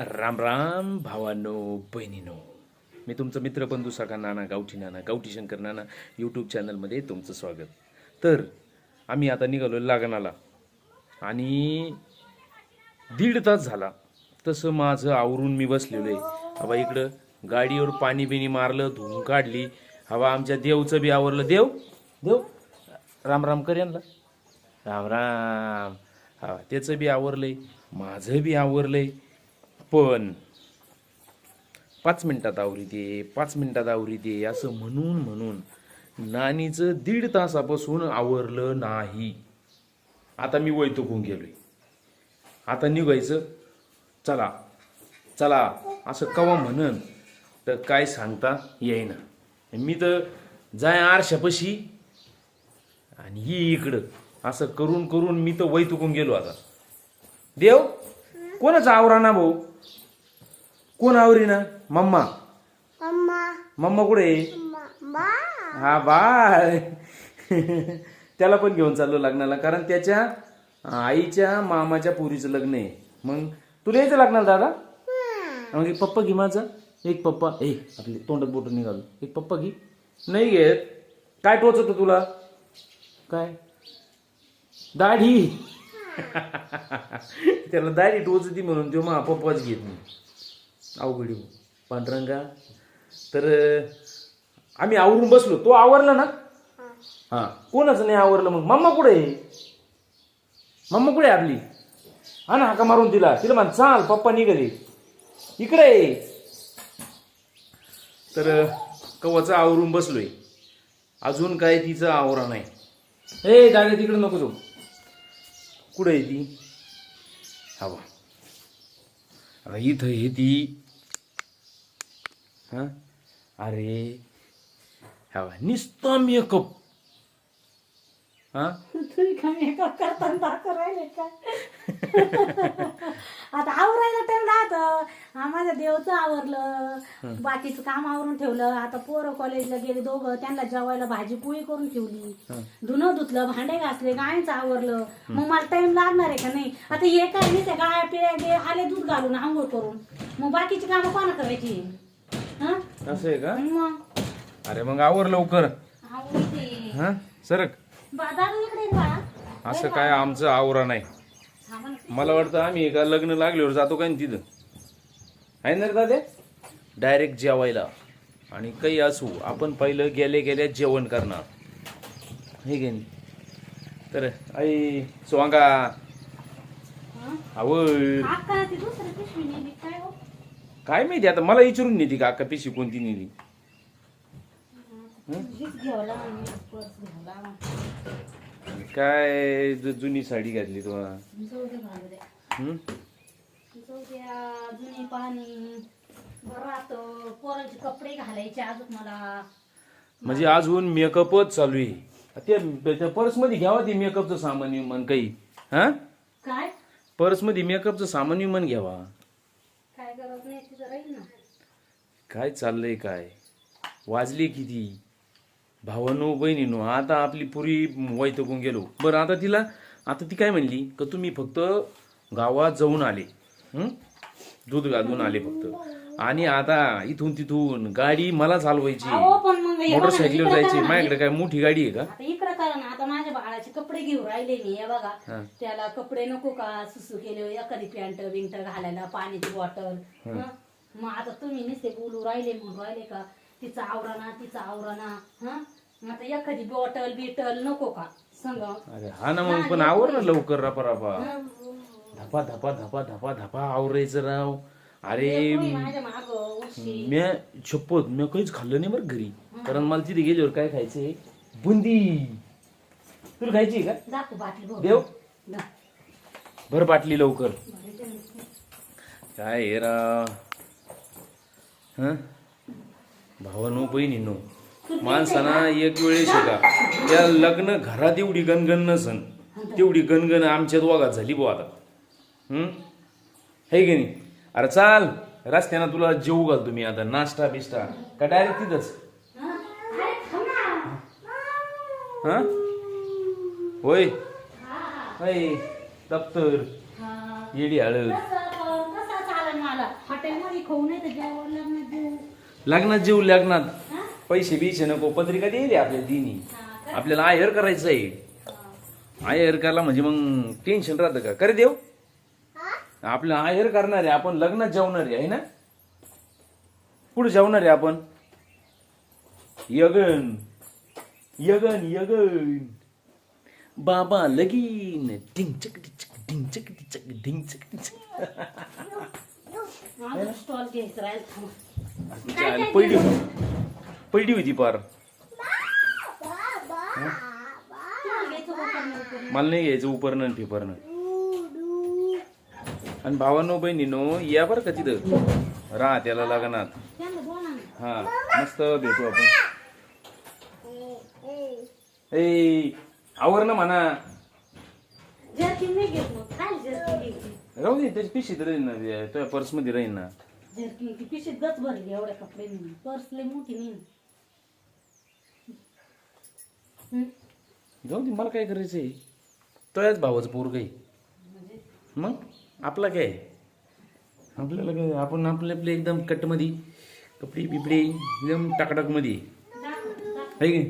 राम राम भावानो बहिणीनो. मी तुमचं मित्र बंधू साखा नाना गावठी नाना गावठी शंकर नाना यूट्यूब चॅनलमध्ये तुमचं स्वागत. तर आम्ही आता निघालो लागणाला. आणि दीड तास झाला. तसं माझं आवरून मी बसलेलो आहे हवा इकडं गाडीवर पाणी बिणी मारलं धुवून काढली. हवा आमच्या देवचं बी आवरलं. देव देव राम राम कर यांना. राम राम. हा त्याचं बी आवरलंय माझं बी आवरलंय. पण पाच मिनटात आवरी दे पाच मिनटात आवरी दे असं म्हणून म्हणून नानीचं दीड तासापासून आवरलं नाही. आता मी वैतकून गेलोय. आता निघायचं. चला चला असं कवा म्हणन? तर काय सांगता येईना. मी तर जाय आरशापशी आणि ही इकडं. असं करून करून मी तर वैतुकून गेलो आता. देव कोणाचा आवरा ना भाऊ? कोण आवरी ना? मम्मा. मम्मा. मम्मा कुठे हा बाय. त्याला पण घेऊन चाललो लग्नाला कारण त्याच्या आईच्या मामाच्या पुरीचं लग्न आहे. मग तुला यायचं लग्नाला दादा? मग एक पप्पा घे माझा. एक पप्पा ए आपले तोंडात बोट निघालो. एक पप्पा घे. नाही घेत. काय टोचत तुला? काय? दाढी. त्याला दाढी टोचती म्हणून तो मा पप्पाच घेत नाही. अवघडी. पांढरंगा. तर आम्ही आवरून बसलो. तो आवरला ना? हा. कोणाचं नाही आवरलं मग? मम्मा कुठे आहे? मम्मा कुठे आहे आपली? हा ना हाका मारून तिला तिला म्हण चाल पप्पा निघाले. इकडे. तर कवाचं आवरून बसलोय. अजून काय तिचं आवरा नाही ए जागे तिकडे नको जाऊ. कुठं आहे ती. हवा आता इथं हे ती. हा? अरे. हवा नुसता मेकअप हा तुम्ही करताना का आता आवरायला टाइम राहत. माझ्या देवचं आवरलं. बाकीचं काम आवरून ठेवलं. आता पोरं कॉलेजला गेले दोघं. त्यांना जेवायला भाजी पोळी करून ठेवली. धुणं धुतलं भांडे घासले गायचं आवरलं. मग मला टाइम लागणार आहे का नाही? आता हे काय नाही त्या गाया पिळ्या गे आले दूध घालून आंघोळ करून. मग बाकीची कामं कोणा करायची? हा? असं आहे का? मग? अरे मग आवर लवकर. आवडते सरक. इकडे बाळा असं काय आमचं आवरा नाही. थांबा ना. मला वाटतं आम्ही एका लग्न लागल्यावर जातो काय न तिथं? आहे ना रे दादे? डायरेक्ट जेवायला. आणि काही असू आपण पहिलं गेले गेल्या जेवण करणार. हे घे तर आई स्वांगा हा? आवड. अक्का ती दुसरी पिशवी नेली काय हो? काय माहिती आता मला विचारून नेती का अक्का पिशी कोणती नेली. हीच पर्स काय जु- जुनी साडी घातली तू जाऊ दे घालू द्या हं? जाऊ द्या जुनी पाणी बरं राहतं पोरांचे कपडे घालायचे अजून मला. म्हणजे अजून मेकअपच चालू आहे. ते पर्समध्ये घ्यावा ते मेकअपचं सामान विमान काही. हा? काय? पर्समध्ये मेकअपचं सामान विमान घ्यावा. काय गरज नाही तिथं राहील ना. काय चाललंय काय? वाजले किती? भावानो बहिणीनो आता आपली पुरी वैतकून गेलो. बरं आता तिला आता ती काय म्हणली? का तुम्ही फक्त गावात जाऊन आले? दूध घालून आले फक्त. आणि आता इथून तिथून गाडी मला चालवायची. इकडं जायची. माझ्याकडे काय मोठी गाडी आहे का? इकडं करा ना आता माझ्या बाळाचे कपडे घेऊन राहिले मी हे बघा. त्याला कपडे नको का? सुसू केले एखादी पॅन्ट बिंट घालायला पाण्याची बॉटल. मग आता तुम्ही नुसते बोलू राहिले म्हणून राहिले का? तिचा आवराना तिचा आवराना हा? आता एखादी बॉटल बिटल नको का? सांग. अरे हा ना मग पण आवर ना लवकर रपा रपा धपा धपा धपा धपा धपा आवरायचं राव. अरे माझ्या माग उशी? म्या शपथ म्या काहीच खाल्लं नाही बरं घरी. कारण मला तिथे गेल्यावर काय खायचंय? बुंदी. तुला खायची का? दाखव बाटली बघ. देव. दा. भर बाटली लवकर. बरं, ते नको. काय हे राव? हं? भावानो बहिणीनो माणसाना एक वेळेस का त्या लग्न घरात एवढी गणगण नसन तेवढी गणगण आमच्या दोघात झाली बुवा आता. हं? हे की नाही? अरे चाल रस्त्यानं तुला जेवू घालतो मी आता नाश्ता बिस्टा का डायरेक्ट तिथंच? हा? हा होय दप्तर. येडी हळद. हॉटेलमध्ये खाऊ नाही तर जेवण लग्नात जेऊ लग्नात? पैसे बिशे नको पत्रिका देईल आपल्या दिनी. कर. आपल्याला आहेर करायचं आहे आहेर करायला म्हणजे मग टेन्शन राहतं का? करे देव. आपलं आहेर करणार आहे आपण लग्नात जेवणार आहे ना? कुठं जेवणार आहे आपण. यगन. यगन यगन. बाबा लगीन. ढिंचक ढिंग चक ढिंचक ढिंग चक ढिंचक. माझं स्टॉल घ्यायचं. चाल, पहिली पहिली होती. पार? मला नाही घ्यायचं उपरणं फिपरणं आणि भावानो बहिणीनो या बरं का तिथं? राहा त्याला ना. हा मस्त भेटू आपण. ए आवर ना म्हणा. राहू दे त्याची पिशी तर राहील ना तुझ्या पर्समध्ये राहील ना. जर्किन ती पिशीत गच भरली एवढ्या कपडे पर्स लय मोठी. जाऊ दे मला काय करायचंय? तुझ्याच भावाचं पोर काही म्हणजे? मग? आपला काय? आपल्याला काय आपण आपले आपले एकदम कटमध्ये कपडे बिपडे एकदम टाकटाकमध्ये. आहे की?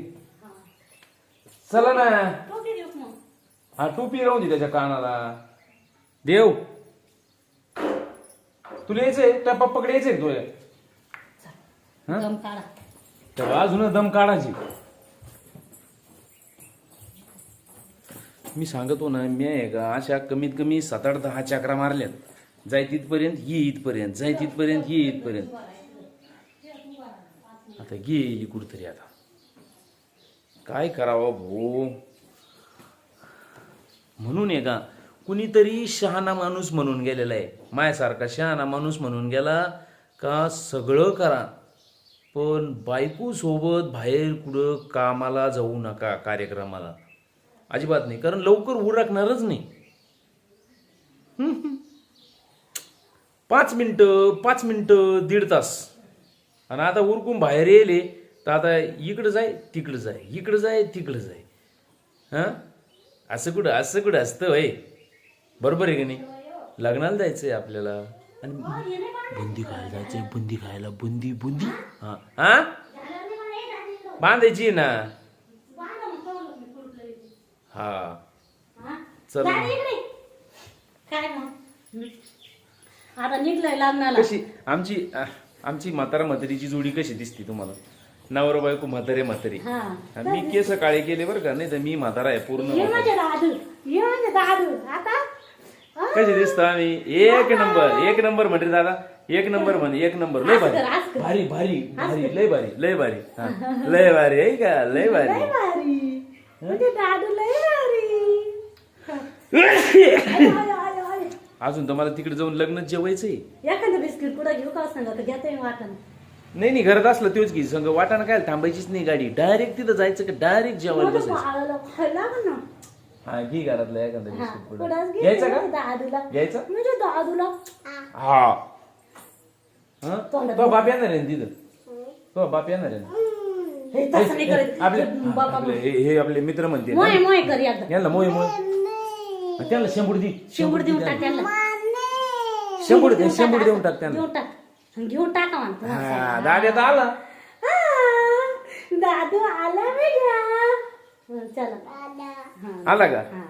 चला ना. टोपी देऊ का मग. हा टोपी राहू दे त्याच्या कानाला. देव. तुला यायचंय? त्या पप्पाकडे यायचंय का तुला हा? दम काढा. तेव्हा अजून दम काढायची. मी सांगतो ना मी आहे का अशा कमीत कमी सात आठ दहा चक्रा मारल्यात. जाय तिथपर्यंत ये इथपर्यंत जाय तिथपर्यंत ये इथपर्यंत. आता गेली कुठतरी आता. काय करावं भाऊ? म्हणून आहे का कुणीतरी शहाणा माणूस म्हणून गेलेला आहे. मायासारखा शहाणा माणूस म्हणून गेला का सगळं करा. पण बायकोसोबत बाहेर कुठं कामाला जाऊ नका कार्यक्रमाला. अजिबात नाही कारण लवकर उरकणारच नाही. पाच मिनटं पाच मिनटं दीड तास. आणि आता उरकून बाहेर येले तर आता इकडं जाय तिकडं जाय इकडं जाय तिकडं जाय. हां? असं कुठं असं कुठं असतं होय? बरोबर आहे की नाही? लग्नाला जायचंय आपल्याला. आणि बुंदी खायला जायचंय बुंदी खायला बुंदी बुंदी. हा. हा बांधायची ना. हा. चल. काय मग? आता निघलंय लग्नाला. कशी? आमची आमची म्हातारा म्हातारीची जोडी कशी दिसते तुम्हाला? नवरा बायको म्हातारे म्हातारी. हा. मी केस काळे केले बरं का? नाही तर मी म्हातारा आहे पूर्ण ये म्हातारा. माझे दादू. ये माझे दादू. आता? कशी दिसतो आम्ही? एक नंबर एक नंबर म्हणते दादा. एक नंबर म्हणे एक नंबर. लय भारी. भारी भारी भारी लय भारी. लय भारी. हा. लय भारी आहे का? लय भारी. म्हणजे दादू लय भारी. अजून तर मला तिकडे जाऊन लग्न जेवायचंय एखादं बिस्किट पुढे घेऊ का सांगा? तर घेता वाटण. नाही नाही घरात असलं तोच की. संग वाटाणा काय थांबायचीच नाही गाडी. डायरेक्ट तिथं जायचं का? डायरेक्ट जेवायला बसायचं. हा घे घरातलं एखादं हा, बिस्किट पुढं. घ्यायचं का? दादूला. घ्यायचं? म्हणजे दादूला. हा. हा? तो बाप येणार आहे ना तिथं? तो बाप येणार आहे ना. हे तसं नाही करायचं. आपले बाबा आपले- हे हे आपले मित्र म्हणते. मोय मोय कर एकदा. यांना मोय मोय. त्यांना शेंबूड दे. शेंबूड देऊन टाक त्यांना. शेंबूड दे शेंबूड देऊन टाक त्यांना. टाक. घेऊन टाका म्हणतो हा दाद्यात आला. दादू आला बेटा चला. हा, आला का? हा.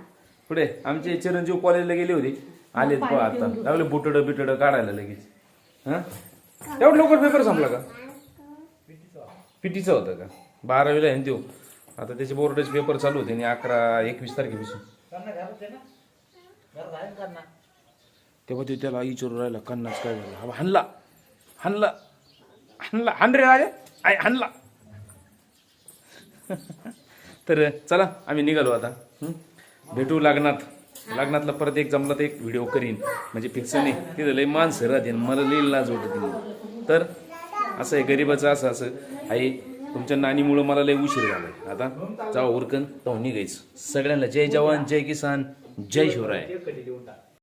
पुढे आमचे चिरंजीव कॉलेजला गेले होते. पिऊन आता. लागले बुटड बिटड काढायला लगेच. हा? तेवढं लवकर पेपर संपला का? पिटीचा होता का? बारावीला आहे ना देऊ आता त्याचे बोर्डाचे पेपर चालू होते आणि अकरा एकवीस तारखेपासून. तेव्हा ते त्याला विचारून राहिला कन्नाच काय झालं? हा, हाणला. हाणला. हाणला. हाण रे राजा? आय हाणला. तर चला आम्ही निघालो आता. भेटू लग्नात. लग्नातला परत एक जमला तर एक व्हिडिओ करीन. म्हणजे फिक्स नाही. तिथं लय माणसं राहते मला लई लाज वाटत तर असं आहे गरीबाचं असं असं. आई तुमच्या नानीमुळं मला लय उशीर झालाय. आता जाऊ उरकन तो निघायचं. सगळ्यांना जय जवान जय किसान जय शिवराय.